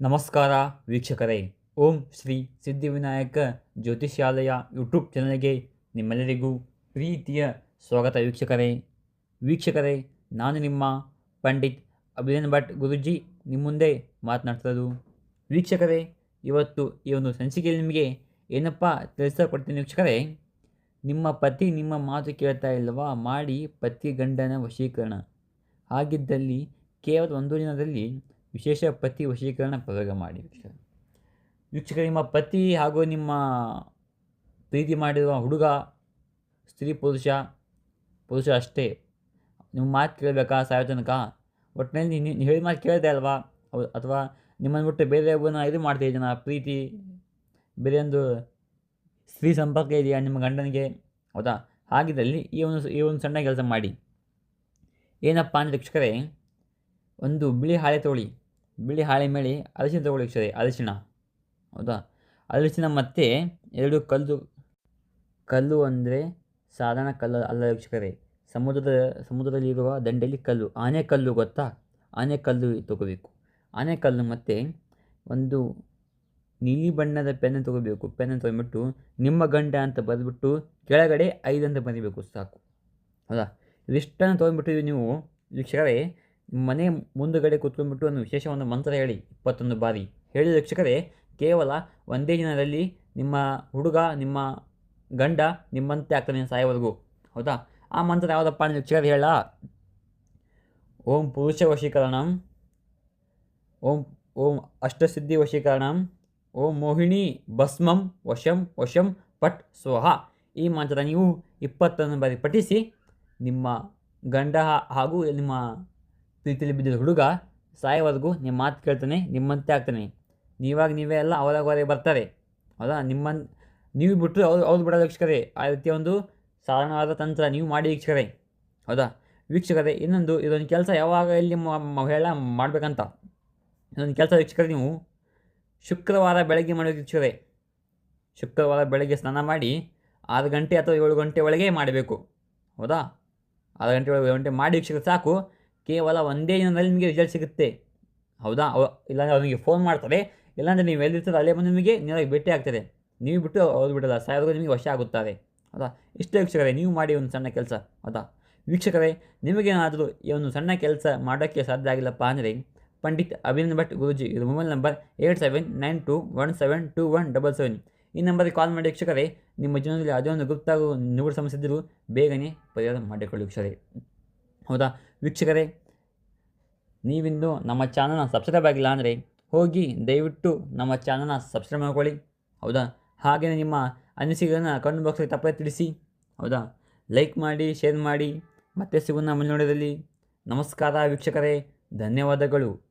ನಮಸ್ಕಾರ ವೀಕ್ಷಕರೇ. ಓಂ ಶ್ರೀ ಸಿದ್ಧಿವಿನಾಯಕ ಜ್ಯೋತಿಷ್ಯಾಲಯ ಯೂಟ್ಯೂಬ್ ಚಾನಲ್ಗೆ ನಿಮ್ಮೆಲ್ಲರಿಗೂ ಪ್ರೀತಿಯ ಸ್ವಾಗತ ವೀಕ್ಷಕರೇ. ವೀಕ್ಷಕರೇ, ನಾನು ನಿಮ್ಮ ಪಂಡಿತ್ ಅಭಿನಂದ್ ಭಟ್ ಗುರುಜಿ ನಿಮ್ಮ ಮುಂದೆ ಮಾತನಾಡ್ತಿರೋದು. ವೀಕ್ಷಕರೇ, ಇವತ್ತು ಈ ಒಂದು ಸಂಚಿಕೆಯಲ್ಲಿ ನಿಮಗೆ ಏನಪ್ಪ ತಿಳಿಸಕೊಡ್ತೀನಿ ವೀಕ್ಷಕರೇ. ನಿಮ್ಮ ಪತಿ ನಿಮ್ಮ ಮಾತು ಕೇಳ್ತಾ ಇಲ್ಲವಾ? ಮಾಡಿ ಪತಿ ಗಂಡನ ವಶೀಕರಣ. ಹಾಗಿದ್ದಲ್ಲಿ ಕೇವಲ ಒಂದು ದಿನದಲ್ಲಿ ವಿಶೇಷ ಪತಿ ವಶೀಕರಣ ಪ್ರಯೋಗ ಮಾಡಿ ವೀಕ್ಷಕರೇ ವೀಕ್ಷಕರೇ ನಿಮ್ಮ ಪತಿ ಹಾಗೂ ನಿಮ್ಮ ಪ್ರೀತಿ ಮಾಡಿರುವ ಹುಡುಗ, ಸ್ತ್ರೀ, ಪುರುಷ ಪುರುಷ ಅಷ್ಟೇ. ನಿಮ್ಮ ಮಾತು ಕೇಳಬೇಕಾ ಸಾಯೋ ತನಕ ಒಟ್ಟಿನಲ್ಲಿ ನೀವು ಹೇಳಿ ಮಾತು ಕೇಳಿದೆ ಅಲ್ವಾ? ಅಥವಾ ನಿಮ್ಮನ್ನು ಬಿಟ್ಟು ಬೇರೆ ಒಬ್ಬನ ಇದು ಮಾಡ್ತಾ ಜನ, ಪ್ರೀತಿ? ಬೇರೆ ಒಂದು ಸ್ತ್ರೀ ಸಂಪರ್ಕ ಇದೆಯಾ ನಿಮ್ಮ ಗಂಡನಿಗೆ? ಹೌದಾ? ಹಾಗಿದ್ದಲ್ಲಿ ಈ ಒಂದು ಈ ಒಂದು ಸಣ್ಣ ಕೆಲಸ ಮಾಡಿ. ಏನಪ್ಪ ಅಂದರೆ ವೀಕ್ಷಕರೇ, ಒಂದು ಬಿಳಿ ಹಾಳೆ ತೊಗೊಳ್ಳಿ ಬಿಳಿ ಹಾಳೆ ಮೇಲೆ ಅರಿಶಿನ ತೊಗೊಳ್ಳಿ ಅರಿಶಿನ ಹೌದಾ? ಅರಿಶಿನ ಮತ್ತು ಎರಡು ಕಲ್ಲು ಕಲ್ಲು ಅಂದರೆ ಸಾಧಾರಣ ಕಲ್ಲು ಅಲ್ಲ ವೀಕ್ಷಕರೇ. ಸಮುದ್ರದ, ಸಮುದ್ರದಲ್ಲಿರುವ ದಂಡೆಯಲ್ಲಿ ಕಲ್ಲು, ಆನೆ ಕಲ್ಲು ಗೊತ್ತಾ? ಆನೆ ಕಲ್ಲು ತಗೋಬೇಕು. ಆನೆ ಕಲ್ಲು ಮತ್ತು ಒಂದು ನೀಲಿ ಬಣ್ಣದ ಪೆನ್ ತಗೋಬೇಕು. ಪೆನ್ ತೊಗೊಂಡ್ಬಿಟ್ಟು ನಿಮ್ಮ ಗಂಡ ಅಂತ ಬರೆದ್ಬಿಟ್ಟು ಕೆಳಗಡೆ ಐದು ಅಂತ ಬರೀಬೇಕು, ಸಾಕು. ಹೌದಾ? ಇದಿಷ್ಟನ್ನು ತೊಗೊಂಡ್ಬಿಟ್ಟಿದ್ದೀವಿ ನೀವು ವೀಕ್ಷಕರೇ. ಮನೆ ಮುಂದುಗಡೆ ಕೂತ್ಕೊಂಡ್ಬಿಟ್ಟು ಒಂದು ವಿಶೇಷ ಒಂದು ಮಂತ್ರ ಹೇಳಿ, ಇಪ್ಪತ್ತೊಂದು ಬಾರಿ. ಹೇಳಿದ ರಕ್ಷಕರೇ, ಕೇವಲ ಒಂದೇ ದಿನದಲ್ಲಿ ನಿಮ್ಮ ಹುಡುಗ, ನಿಮ್ಮ ಗಂಡ ನಿಮ್ಮಂತೆ ಆಗ್ತಾನೆ ಸಾಯೋವರೆಗೂ ಹೌದಾ? ಆ ಮಂತ್ರ ಯಾವುದಪ್ಪ ಅಂದರೆ ವೀಕ್ಷಕರೇ ಹೇಳ. ಓಂ ಪುರುಷ ವಶೀಕರಣಂ, ಓಂ ಓಂ ಅಷ್ಟಸಿದ್ಧಿ ವಶೀಕರಣಂ, ಓಂ ಮೋಹಿಣಿ ಭಸ್ಮಂ ವಶಂ ವಶಂ ಪಟ್ ಸ್ವಹ. ಈ ಮಂತ್ರ ನೀವು ಇಪ್ಪತ್ತೊಂದು ಬಾರಿ ಪಠಿಸಿ ನಿಮ್ಮ ಗಂಡ ಹಾಗೂ ನಿಮ್ಮ ಪ್ರೀತಿಯಲ್ಲಿ ಬಿದ್ದಿದ್ದ ಹುಡುಗ ಸಾಯೋವರೆಗೂ ನಿಮ್ಮ ಮಾತು ಕೇಳ್ತಾನೆ, ನಿಮ್ಮಂತೆ ಆಗ್ತಾನೆ. ನೀವಾಗ ನೀವೇ ಎಲ್ಲ ಅವರಾಗವರೆಗೆ ಅವರೇ ಬರ್ತಾರೆ. ಹೌದಾ ನಿಮ್ಮ ನೀವು ಬಿಟ್ಟರೆ ಅವ್ರು ಅವ್ರು ಬಿಡೋದು ವೀಕ್ಷಕರೇ. ಆ ರೀತಿಯ ಒಂದು ಸಾಧಾರಣವಾದ ತಂತ್ರ ನೀವು ಮಾಡಿ ವೀಕ್ಷಕರೇ. ಹೌದಾ? ವೀಕ್ಷಕರೇ, ಇನ್ನೊಂದು, ಇದೊಂದು ಕೆಲಸ ಯಾವಾಗ ಇಲ್ಲಿ ಮಹಿಳೆ ಮಾಡಬೇಕಂತ. ಇದೊಂದು ಕೆಲಸ ವೀಕ್ಷಕರೇ ನೀವು ಶುಕ್ರವಾರ ಬೆಳಗ್ಗೆ ಮಾಡಿ ವೀಕ್ಷಕರೇ. ಶುಕ್ರವಾರ ಬೆಳಗ್ಗೆ ಸ್ನಾನ ಮಾಡಿ ಆರು ಗಂಟೆ ಅಥವಾ ಏಳು ಗಂಟೆ ಒಳಗೆ ಮಾಡಬೇಕು. ಹೌದಾ? ಆರು ಗಂಟೆ ಏಳು ಗಂಟೆ ಮಾಡಿ ವೀಕ್ಷಕರು ಸಾಕು. ಕೇವಲ ಒಂದೇ ದಿನದಲ್ಲಿ ನಿಮಗೆ ರಿಸಲ್ಟ್ ಸಿಗುತ್ತೆ. ಹೌದಾ? ಇಲ್ಲಾಂದರೆ ಅವನಿಗೆ ಫೋನ್ ಮಾಡ್ತಾರೆ. ಇಲ್ಲಾಂದರೆ ನೀವು ಎಲ್ಲಿರ್ತಾರೆ ಅಲ್ಲೇ ಬಂದು ನಿಮಗೆ ನೀರಾಗಿ ಭೇಟಿ ಆಗ್ತದೆ. ನೀವು ಬಿಟ್ಟು ಅವ್ರು ಬಿಡಲ್ಲ. ಸಾಯೋದು ನಿಮಗೆ ವಶ ಆಗುತ್ತಾರೆ. ಹೌದಾ? ಇಷ್ಟೇ ವೀಕ್ಷಕರೇ, ನೀವು ಮಾಡಿ ಒಂದು ಸಣ್ಣ ಕೆಲಸ. ಹೌದಾ? ವೀಕ್ಷಕರೇ, ನಿಮಗೇನಾದರೂ ಈ ಒಂದು ಸಣ್ಣ ಕೆಲಸ ಮಾಡೋಕ್ಕೆ ಸಾಧ್ಯ ಆಗಿಲ್ಲಪ್ಪ ಅಂದರೆ, ಪಂಡಿತ್ ಅಭಿನಂದ್ ಭಟ್ ಗುರುಜಿ, ಇದು mobile number eight seven nine two one seven two one double seven. ಈ ನಂಬರ್ಗೆ ಕಾಲ್ ಮಾಡಿ ವೀಕ್ಷಕರೇ, ನಿಮ್ಮ ಜೀವನದಲ್ಲಿ ಅದೇ ಒಂದು ಗುಪ್ತಾಗೂ ನಿಗೂಢ ಸಮಸ್ಯೆ ಇದ್ದರೂ ಬೇಗನೆ ಪರಿಹಾರ ಮಾಡಿಕೊಳ್ಳಿ ವೀಕ್ಷಕರೇ. ಹೌದಾ? ವೀಕ್ಷಕರೇ ನೀವಿಂದು ನಮ್ಮ ಚಾನಲ್ನ ಸಬ್ಸ್ಕ್ರೈಬ್ ಆಗಿಲ್ಲ ಅಂದರೆ ಹೋಗಿ ದಯವಿಟ್ಟು ನಮ್ಮ ಚಾನಲ್ನ ಸಬ್ಸ್ಕ್ರೈಬ್ ಮಾಡ್ಕೊಳ್ಳಿ. ಹೌದಾ? ಹಾಗೆಯೇ ನಿಮ್ಮ ಅನಿಸಿಕೆಗಳನ್ನು ಕಮೆಂಟ್ ಬಾಕ್ಸಲ್ಲಿ ತಪ್ಪದೆ ತಿಳಿಸಿ. ಹೌದಾ? ಲೈಕ್ ಮಾಡಿ, ಶೇರ್ ಮಾಡಿ. ಮತ್ತೆ ಸಿಗೋಣ ಮುಂದಿನ ನಮಸ್ಕಾರ ವೀಕ್ಷಕರೇ, ಧನ್ಯವಾದಗಳು.